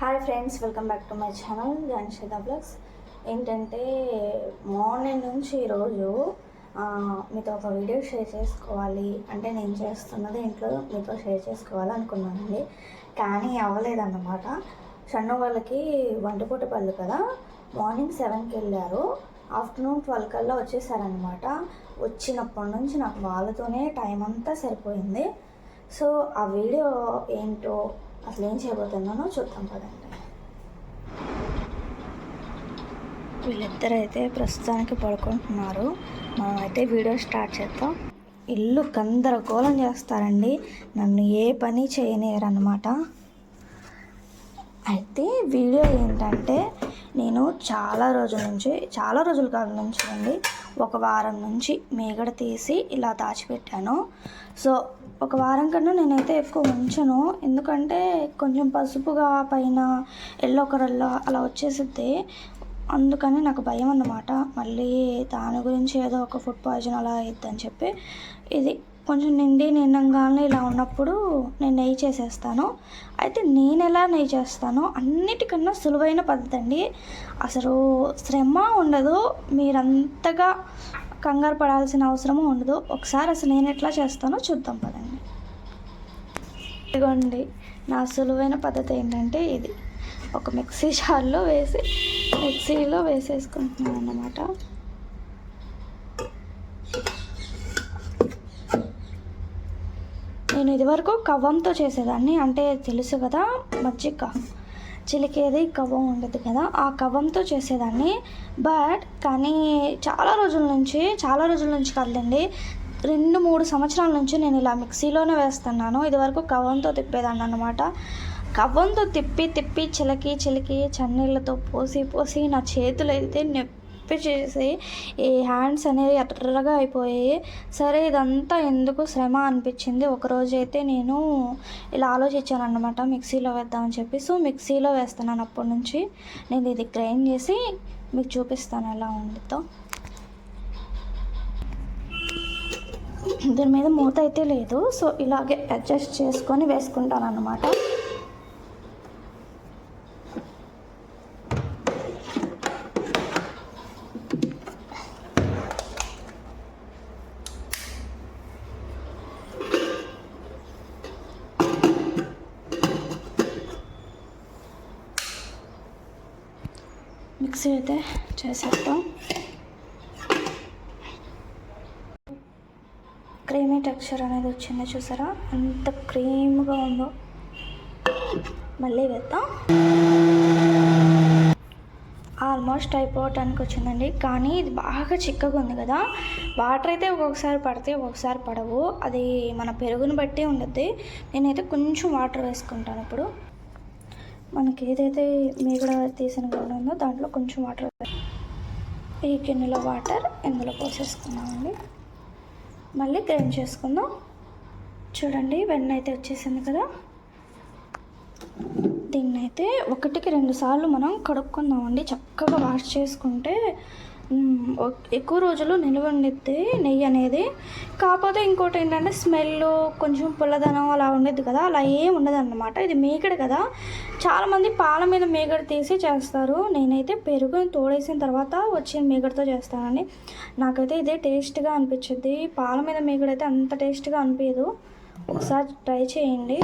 Hi friends welcome back to my channel Janshitha blogs ఏంటంటే morning నుంచి ఈరోజు మీతో ఒక వీడియో షేర్ చేసుకోవాలి. అంటే నేను చేస్తున్నది ఇంట్లో మీతో షేర్ చేసుకోవాలి అనుకున్నానండి కానీ అవ్వలేదన్నమాట. షన్ను వాళ్ళకి వంటపూట పళ్ళు కదా. మార్నింగ్ సెవెన్కి వెళ్ళారు. ఆఫ్టర్నూన్ ట్వెల్వ్ కల్లా వచ్చేసారనమాట వచ్చినప్పటి నుంచి నాకు వాళ్ళతోనే టైం అంతా సరిపోయింది. సో ఆ వీడియో ఏంటో అసలు ఏం చేయబోతున్నానో చూద్దాం పదండి. వీళ్ళిద్దరు అయితే ప్రస్తుతానికి పడుకుంటున్నారు. మనమైతే వీడియో స్టార్ట్ చేద్దాం. ఇల్లు గందరగోళం చేస్తారండి. నన్ను ఏ పని చేయలేరన్నమాట అయితే వీడియో ఏంటంటే నేను చాలా రోజుల నుంచి చాలా రోజుల కాలం నుంచి అండి ఒక వారం నుంచి మేగడ తీసి ఇలా దాచిపెట్టాను. సో ఒక వారం కన్నా నేనైతే ఎక్కువ ఉంచను. ఎందుకంటే కొంచెం పసుపుగా పైన ఎల్లో కలర్లో అలా వచ్చేసిద్ది. అందుకని నాకు భయం అన్నమాట మళ్ళీ దాని గురించి ఏదో ఒక ఫుడ్ పాయిజన్ అలా అయిద్దని చెప్పి ఇది కొంచెం నిండి నిండంగానే ఇలా ఉన్నప్పుడు నేను నెయ్యి చేసేస్తాను. అయితే నేను ఎలా నెయ్యి చేస్తానో అన్నిటికన్నా సులువైన పద్ధతి అండి. అసలు శ్రమ ఉండదు మీరంతగా కంగారు పడాల్సిన అవసరము ఉండదు. ఒకసారి అసలు నేను ఎట్లా చేస్తానో చూద్దాం పదండి. ఇదిగోండి నా సులువైన పద్ధతి ఏంటంటే ఇది. ఒక మిక్సీ జార్లో వేసి మిక్సీలో వేసేసుకుంటున్నాను అన్నమాట నేను ఇదివరకు కవ్వంతో చేసేదాన్ని. అంటే తెలుసు కదా మజ్జిగ. చిలికేది కవ్వం ఉండదు కదా ఆ కవ్వంతో చేసేదాన్ని. బట్ కానీ చాలా రోజుల నుంచి చాలా రోజుల నుంచి కదండి రెండు మూడు సంవత్సరాల నుంచి నేను ఇలా మిక్సీలోనే వేస్తున్నాను. ఇదివరకు కవ్వంతో తిప్పేదాన్ని అనమాట కవ్వంతో తిప్పి తిప్పి చిలకి చిలికి చన్నీళ్ళతో పోసి పోసి నా చేతులు అయితే నొప్పి చేసి ఈ హ్యాండ్స్ అనేవి ఎర్రగా అయిపోయాయి. సరే ఇదంతా ఎందుకు శ్రమ అనిపించింది? ఒకరోజు అయితే నేను ఇలా ఆలోచించాను అనమాట మిక్సీలో వేద్దామని చెప్పి. సో మిక్సీలో వేస్తున్నాను అప్పటి నుంచి నేను ఇది గ్రైండ్ చేసి మీకు చూపిస్తాను ఎలా ఉండిద్దో. దీని మీద మూత అయితే లేదు. సో ఇలాగే అడ్జస్ట్ చేసుకొని వేసుకుంటాను అనమాట మిక్సీ అయితే చేసేస్తాం క్రీమీ టెక్స్చర్ అనేది వచ్చింది చూసారా? ఎంత క్రీమ్గా ఉందో. మళ్ళీ వేద్దాం. ఆల్మోస్ట్ అయిపోవటానికి వచ్చిందండి. కానీ ఇది బాగా చిక్కగా ఉంది కదా. వాటర్ అయితే ఒక్కొక్కసారి పడితే ఒక్కొక్కసారి పడవు. అది మన పెరుగుని బట్టి ఉండద్ది. నేనైతే కొంచెం వాటర్ వేసుకుంటాను ఇప్పుడు. మనకి ఏదైతే మీగడ తీసిన గిన్నె ఉందో దాంట్లో కొంచెం వాటర్ ఈ గిన్నెలో వాటర్ ఇందులో పోసేసుకున్నామండి మళ్ళీ గ్రైండ్ చేసుకుందాం. చూడండి వెన్న అయితే వచ్చేసింది కదా. దీన్నైతే ఒకటికి రెండు సార్లు మనం కడుక్కుందామండి. చక్కగా వాష్ చేసుకుంటే ఎక్కువ రోజులు నిల్వ ఉండిద్ది నెయ్యి అనేది. కాకపోతే ఇంకోటి ఏంటంటే స్మెల్ కొంచెం పుల్లదనం అలా ఉండేది కదా అలా ఏం ఉండదన్నమాట. ఇది మేకడు కదా. చాలామంది పాల మీద మేకడు తీసి చేస్తారు. నేనైతే పెరుగుని తోడేసిన తర్వాత వచ్చిన మేకడితో చేస్తానండి. నాకైతే ఇదే టేస్ట్గా అనిపించింది పాల మీద మేకడు అయితే అంత టేస్ట్గా అనిపించదు ఒకసారి ట్రై చేయండి.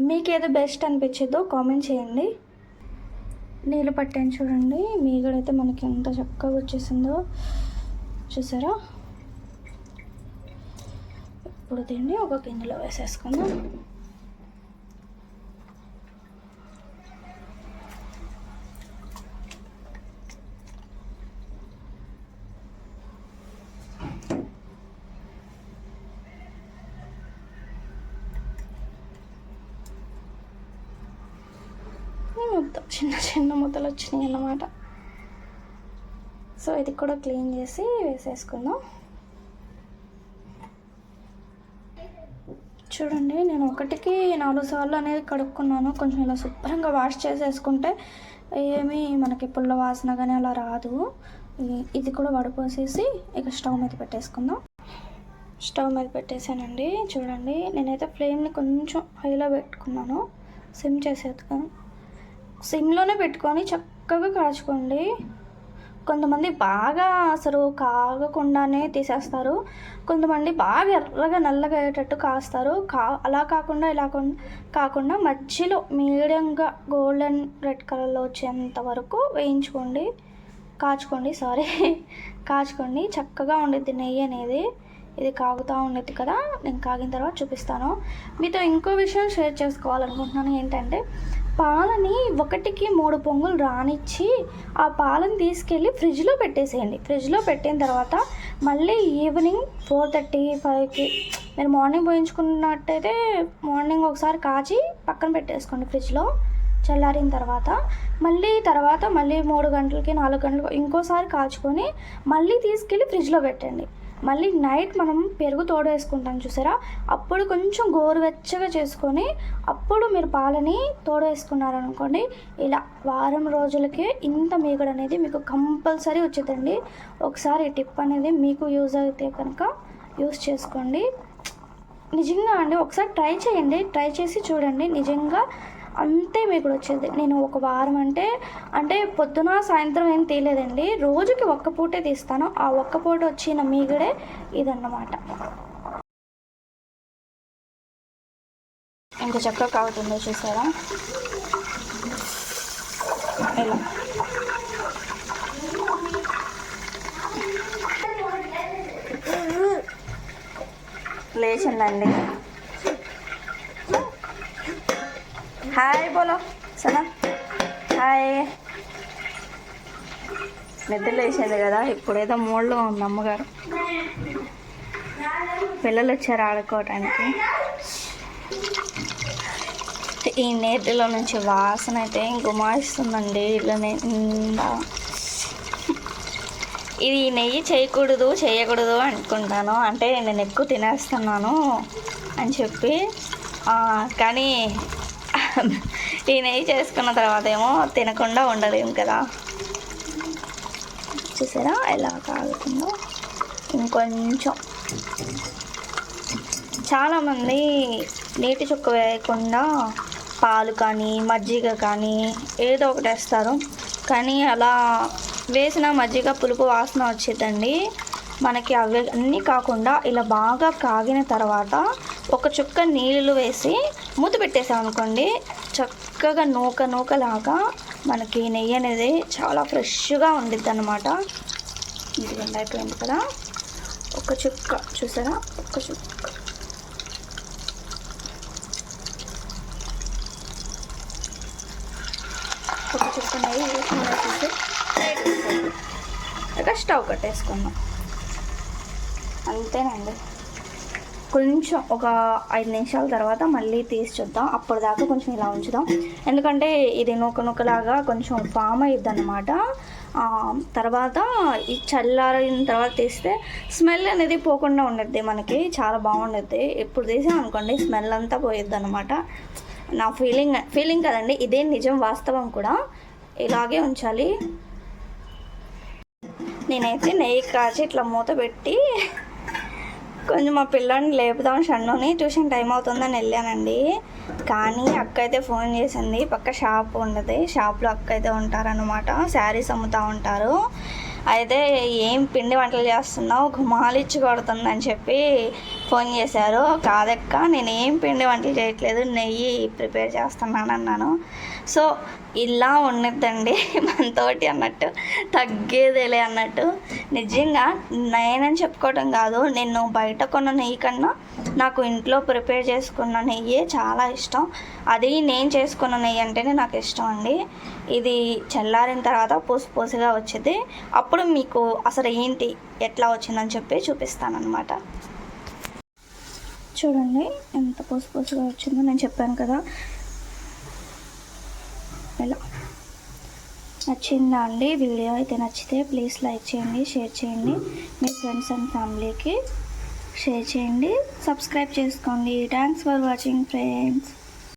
మీకు ఏదో బెస్ట్ అనిపించిందో కామెంట్ చేయండి. నీళ్ళు పట్టాను చూడండి. మీగడైతే మనకి ఎంత చక్కగా వచ్చేసిందో చూసారా? ఇప్పుడు దీన్ని ఒక గిన్నెలో వేసేసుకుందాం. మొత్తం చిన్న చిన్న ముద్దలు వచ్చినాయి అన్నమాట. సో ఇది కూడా క్లీన్ చేసి వేసేసుకుందాం. చూడండి నేను ఒకటికి నాలుగు సార్లు అనేది కడుక్కున్నాను. కొంచెం ఇలా శుభ్రంగా వాష్ చేసేసుకుంటే ఏమీ మనకి పుల్ల వాసన కానీ అలా రాదు. ఇది కూడా వడపోసేసి ఇక స్టవ్ మీద పెట్టేసుకుందాం. స్టవ్ మీద పెట్టేసానండి చూడండి నేనైతే ఫ్లేమ్ని కొంచెం హైలో పెట్టుకున్నాను. సిమ్ చేసేది సిమ్లోనే పెట్టుకొని చక్కగా కాచుకోండి కొంతమంది బాగా అసలు కాగకుండానే తీసేస్తారు. కొంతమంది బాగా ఎర్రగా నల్లగా అయ్యేటట్టు కాస్తారు. కా అలా కాకుండా ఇలా కాకుండా మధ్యలో మీడియంగా గోల్డెన్ రెడ్ కలర్లో వచ్చేంత వరకు వేయించుకోండి. కాచుకోండి సారీ. కాచుకోండి. చక్కగా ఉండిద్ది నెయ్యి అనేది. ఇది కాగుతూ ఉండేది కదా. నేను కాగిన తర్వాత చూపిస్తాను. మీతో ఇంకో విషయం షేర్ చేసుకోవాలనుకుంటున్నాను. ఏంటంటే పాలని ఒకటికి మూడు పొంగులు రానిచ్చి ఆ పాలను తీసుకెళ్ళి ఫ్రిడ్జ్లో పెట్టేసేయండి. ఫ్రిడ్జ్లో పెట్టిన తర్వాత మళ్ళీ ఈవినింగ్ ఫోర్ థర్టీ ఫైవ్కి మీరు మార్నింగ్ పోయించుకున్నట్టయితే మార్నింగ్ ఒకసారి కాచి పక్కన పెట్టేసుకోండి ఫ్రిడ్జ్లో చల్లారిన తర్వాత. మళ్ళీ తర్వాత మళ్ళీ మూడు గంటలకి నాలుగు గంటలకి ఇంకోసారి కాచుకొని మళ్ళీ తీసుకెళ్ళి ఫ్రిడ్జ్లో పెట్టండి. మళ్ళీ నైట్ మనం పెరుగు తోడు వేసుకుంటాం చూసారా? అప్పుడు కొంచెం గోరువెచ్చగా చేసుకొని అప్పుడు మీరు పాలని తోడు వేసుకున్నారనుకోండి ఇలా వారం రోజులకే ఇంత మీగడ అనేది మీకు కంపల్సరీ వచ్చిందండి. ఒకసారి టిప్ అనేది మీకు యూజ్ అయితే కనుక యూస్ చేసుకోండి. నిజంగా అండి ఒకసారి ట్రై చేయండి. ట్రై చేసి చూడండి. నిజంగా అంతే మిగులు వచ్చేది. నేను ఒక వారం అంటే అంటే పొద్దున సాయంత్రం ఏం తీయలేదండి. రోజుకి ఒక్క పూటే తీస్తాను. ఆ ఒక్క పూట వచ్చిన మీగడే ఇదన్నమాట. ఎంత చక్కగా కావుతుందో చూసారా? ఇలా. లేచిందండి. హాయ్ బోలో సనా హాయ్ నిద్రలు వేసేది కదా ఇప్పుడేదో మూడ్లో ఉంది అమ్మగారు. పిల్లలు వచ్చారు ఆడుకోవటానికి. ఈ నేతిలో నుంచి వాసన అయితే గుమాయిస్తుందండి ఇలా నిండా. ఇది నెయ్యి చేయకూడదు చేయకూడదు అనుకుంటాను. అంటే నేను ఎక్కువ తినేస్తున్నాను అని చెప్పి కానీ ఈ నెయ్యి చేసుకున్న తర్వాత ఏమో తినకుండా ఉండలేము కదా. చూసారా? ఎలా కాగుతుందో ఇంకొంచెం. చాలామంది నీటి చుక్క వేయకుండా పాలు కానీ మజ్జిగ కానీ ఏదో ఒకటి వేస్తారు. కానీ అలా వేసిన మజ్జిగ పులుపు వాసన వచ్చేదండి. మనకి అవి అన్నీ కాకుండా ఇలా బాగా కాగిన తర్వాత ఒక చుక్క నీళ్ళు వేసి మూత పెట్టేసాం అనుకోండి చక్కగా నూక నూకలాగా మనకి నెయ్యి అనేది చాలా ఫ్రెష్గా ఉండిద్ది అనమాట ఇదిగోండి అయిపోయింది కదా. ఒక చుక్క చూసారా? ఒక చుక్క. ఒక చుక్క నెయ్యి వేసి ఇక స్టవ్ కట్టేసుకుందాం. అంతేనండి. కొంచెం ఒక ఐదు నిమిషాల తర్వాత మళ్ళీ తీసి చూద్దాం. అప్పటిదాకా కొంచెం ఇలా ఉంచుదాం. ఎందుకంటే ఇది నూక నూకలాగా కొంచెం ఫామ్ అయ్యిద్ది అనమాట తర్వాత ఈ చల్లారిన తర్వాత తీస్తే స్మెల్ అనేది పోకుండా ఉండద్ది మనకి. చాలా బాగుండద్ది. ఎప్పుడు తీసాం అనుకోండి స్మెల్ అంతా పోయిద్ది అనమాట నా ఫీలింగ్ ఫీలింగ్ కదండి. ఇదే నిజం వాస్తవం కూడా. ఇలాగే ఉంచాలి. నేనైతే నెయ్యి కాచి ఇట్లా మూత పెట్టి కొంచెం మా పిల్లని లేపుదాం షన్నుని ట్యూషన్ టైం అవుతుందని వెళ్ళానండి. కానీ అక్క అయితే ఫోన్ చేసింది. పక్క షాప్ ఉండదు. షాప్లో అక్క అయితే ఉంటారనమాట శారీస్ అమ్ముతూ ఉంటారు. అయితే ఏం పిండి వంటలు చేస్తున్నావు? గుమాలిచ్చి కొడుతుందని చెప్పి ఫోన్ చేశారు. కాదక్క నేను ఏం పిండి వంటలు చేయట్లేదు నెయ్యి ప్రిపేర్ చేస్తున్నాను అన్నాను. సో ఇలా ఉండద్దండి మనతోటి అన్నట్టు తగ్గేదేలే అన్నట్టు. నిజంగా నేనని చెప్పుకోవటం కాదు నేను బయట కొన్న నెయ్యి కన్నా నాకు ఇంట్లో ప్రిపేర్ చేసుకున్న నెయ్యి చాలా ఇష్టం. అది నేను చేసుకున్న నెయ్యి అంటేనే నాకు ఇష్టం అండి. ఇది చల్లారిన తర్వాత పూసి పూసిగా వచ్చింది అప్పుడు మీకు అసలు ఏంటి ఎట్లా వచ్చిందని చెప్పి చూపిస్తాను అనమాట చూడండి ఎంత పూసి పూసిగా వచ్చిందో నేను చెప్పాను కదా. ఇలా నచ్చిందా అండి? వీడియో అయితే నచ్చితే ప్లీజ్ లైక్ చేయండి షేర్ చేయండి. మీ ఫ్రెండ్స్ అండ్ ఫ్యామిలీకి షేర్ చేయండి. సబ్స్క్రైబ్ చేసుకోండి. Thanks for watching friends